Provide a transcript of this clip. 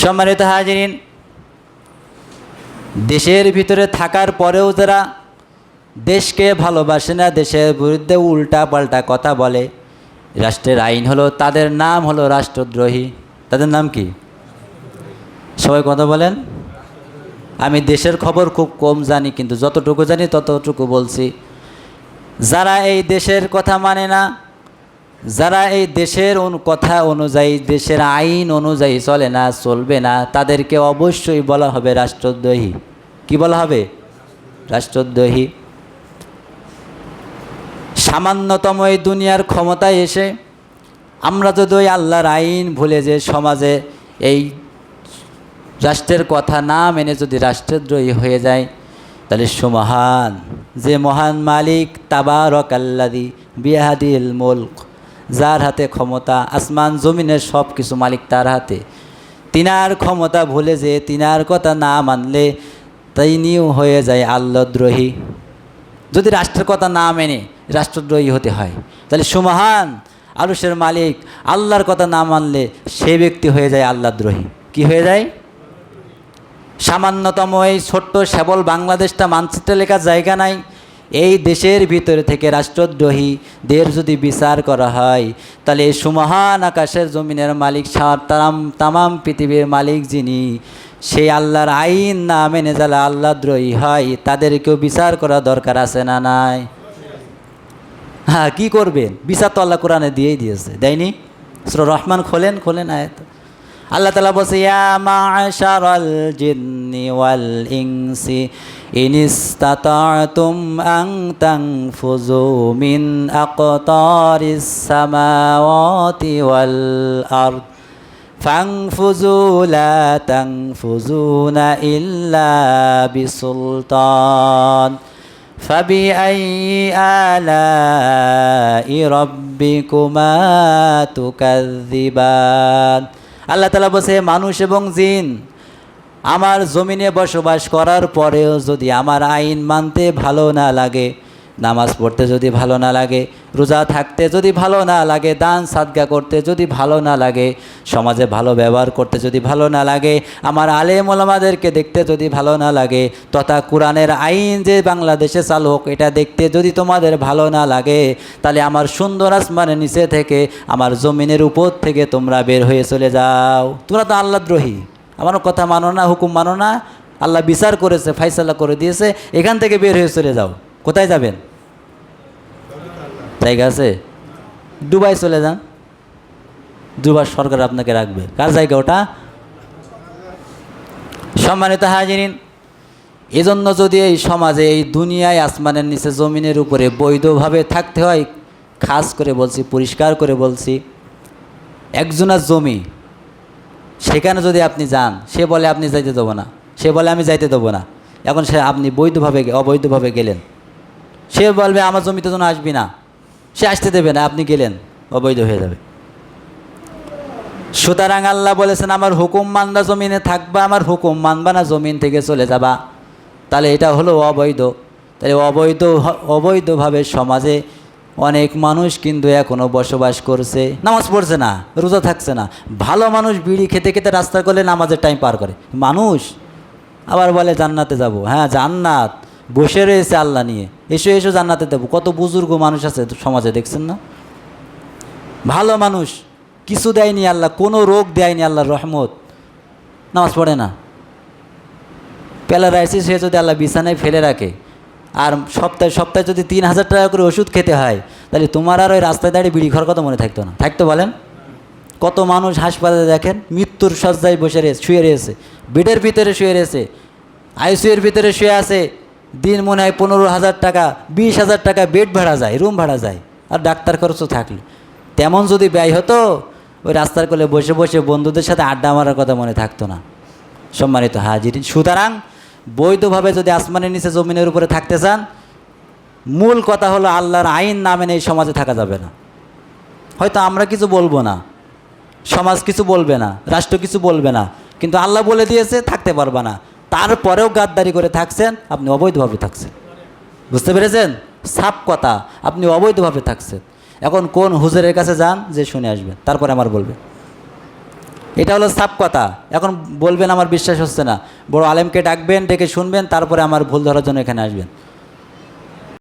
সম্মানিত হাজিরিন, দেশের ভিতরে থাকার পরেও যারা দেশকে ভালোবাসে না, দেশের বিরুদ্ধে উল্টা পাল্টা কথা বলে, রাষ্ট্রের আইন হলো, তাদের নাম হলো রাষ্ট্রদ্রোহী। তাদের নাম কি? সবাই কথা বলেন। আমি দেশের খবর খুব কম জানি, কিন্তু যতটুকু জানি ততটুকু বলছি। যারা এই দেশের কথা মানে না যারা এই দেশের কথা অনুযায়ী, দেশের আইন অনুযায়ী চলে না, চলবে না, তাদেরকে অবশ্যই বলা হবে রাষ্ট্রদ্রোহী। কি বলা হবে? রাষ্ট্রদ্রোহী। সামান্যতম এই দুনিয়ার ক্ষমতায় এসে আমরা যদি ওই আল্লাহর আইন ভুলে যে সমাজে এই রাষ্ট্রের কথা না মেনে যদি রাষ্ট্রদ্রোহী হয়ে যায় তাহলে সুমহান। যে মহান মালিক তাবারক আল্লাদি বিহাদিল মুলক। যার হাতে ক্ষমতা, আসমান, জমিনের সব কিছু মালিক তার হাতে। তিনার ক্ষমতা ভুলে যে তিনার কথা না মানলে তিনিও হয়ে যায় আল্লাদ্রোহী যদি রাষ্ট্রের কথা না মেনে রাষ্ট্রদ্রোহী হতে হয়, তাহলে সুমহান আলুসের মালিক আল্লাহর কথা না মানলে সে ব্যক্তি হয়ে যায় আল্লাদ্রোহী। কি হয়ে যায়? সামান্যতম এই ছোট্ট সেবল বাংলাদেশটা মানচিত্রে লেখার জায়গা নাই। এই দেশের ভিতরে থেকে রাষ্ট্রদ্রোহীদের যদি বিচার করা হয়, তাহলে এই সুমহান আকাশের জমিনের মালিক তাম তামাম পৃথিবীর মালিক যিনি সেই আল্লাহর আইন না মেনে যারা আল্লাহদ্রোহী হয়, তাদেরকেও বিচার করা দরকার আছে না নাই? হ্যাঁ কি করবেন? বিচার তো আল্লাহ কোরআনে দিয়েই দিয়েছে, দেয়নি? রহমান খোলেন খোলেন আয়াত। আল্লাহ তালা বলছে ইয়া মাশারাল জিন্নি ওয়াল ইনসি ইন ইসতাতা'তুম আন তানফুযু মিন আকতারিস সামাওয়াতি ওয়াল আরদ فانفذوا لا تنفذون إلا بسلطان فبأي آلاء ربكما تكذبان আল্লাহ তালা বলছে মানুষ এবং জিন, আমার জমিনে বসবাস করার পরেও যদি আমার আইন মানতে ভালো না লাগে নামাজ পড়তে যদি ভালো না লাগে, রোজা থাকতে যদি ভালো না লাগে, দান, সাদগা করতে যদি ভালো না লাগে, সমাজে ভালো ব্যবহার করতে যদি ভালো না লাগে, আমার আলেম ওলামাদেরকে দেখতে যদি ভালো না লাগে, তথা কোরআনের আইন যে বাংলাদেশে চালু হোক এটা দেখতে যদি তোমাদের ভালো না লাগে, তাহলে আমার সুন্দর আসমানের নিচে থেকে, আমার জমিনের উপর থেকে তোমরা বের হয়ে চলে যাও। তোমরা তো আল্লাদ্রোহী আমার কথা মানো না, হুকুম মানো না, আল্লাহ বিচার করেছে ফাইসাল্লা করে দিয়েছে, এখান থেকে বের হয়ে চলে যাও। কোথায় যাবেন? জায়গা আছে? দুবাই চলে যান। দুবার সরকার আপনাকে রাখবে। কার জায়গা ওটা? সম্মানিত হাজিরিন, এজন্য যদি এই সমাজে এই দুনিয়ায় আসমানের নিচে জমিনের উপরে বৈধভাবে থাকতে হয়, খাস করে বলছি, পরিষ্কার করে বলছি, একজনের জমি, সেখানে যদি আপনি যান, সে বলে, আপনি যাইতে দেবো না। সে বলে, আমি যাইতে দেবো না। এখন সে আপনি বৈধভাবে, অবৈধভাবে গেলেন। সে বলবে, আমার জমিতে যেন আসবি না। সে আসতে দেবে না, আপনি গেলেন, অবৈধ হয়ে যাবে। সুতরাং আল্লাহ বলেছেন, আমার হুকুম মানবা জমিনে থাকবা, আমার হুকুম মানবা না, জমিন থেকে চলে যাবা। তাহলে এটা হলো অবৈধ। তাহলে অবৈধ, অবৈধভাবে সমাজে অনেক মানুষ কিন্তু এখনও বসবাস করছে। নামাজ পড়ছে না, রোজা থাকছে না। ভালো মানুষ বিড়ি খেতে খেতে রাস্তা করলে নামাজের টাইম পার করে। মানুষ আবার বলে, জান্নাতে যাব। হ্যাঁ জান্নাত। বসে রয়েছে আল্লাহ নিয়ে। এসো এসো, জান্নাতে দেবো কত বুজুর্গ মানুষ আছে সমাজে, দেখছেন না? ভালো মানুষ, কিছু দেয়নি আল্লাহ, কোনো রোগ দেয়নি আল্লাহর রহমত। নামাজ পড়ে না। প্যালারাইসিস হয়ে যদি আল্লাহ বিছানায় ফেলে রাখে, আর সপ্তাহে সপ্তাহে যদি তিন হাজার টাকা করে ওষুধ খেতে হয়, তাহলে তোমার আর ওই রাস্তায় দাঁড়িয়ে বিড়ি খাওয়ার কথা মনে থাকতো না। থাকতো বলেন? কত মানুষ হাসপাতালে দেখেন, মৃত্যুর সজ্জায় বসে রয়েছে, শুয়ে রয়েছে। বেডের ভিতরে শুয়ে রয়েছে আইসিউর ভিতরে শুয়ে আছে দিন মনে হয় পনেরো হাজার টাকা, বিশ হাজার টাকা বেড ভাড়া যায় রুম ভাড়া যায়, আর ডাক্তার খরচও থাকলে। তেমন যদি ব্যয় হতো, ওই রাস্তার কোলে বসে বসে বন্ধুদের সাথে আড্ডা মারার কথা মনে থাকতো না। সম্মানিত হাজির সুতরাং বৈধভাবে যদি আসমানের নিচে জমিনের উপরে থাকতে চান, মূল কথা হলো আল্লাহর আইন না মেনে এই সমাজে থাকা যাবে না। হয়তো আমরা কিছু বলব না, সমাজ কিছু বলবে না, রাষ্ট্র কিছু বলবে না, কিন্তু আল্লাহ বলে দিয়েছে, থাকতে পারবে না। তারপরেও গাদ্দারি করে থাকছেন, আপনি অবৈধভাবে থাকছেন। বুঝতে পেরেছেন? সাপ কথা, আপনি অবৈধভাবে থাকছেন। এখন কোন হুজুরের কাছে যান, যে শুনে আসবেন, তারপরে আমার বলবে এটা হলো সাপ কথা। এখন বলবেন, আমার বিশ্বাস হচ্ছে না। বড় আলেমকে ডাকবেন, ডেকে শুনবেন, তারপরে আমার ভুল ধরার জন্য এখানে আসবেন।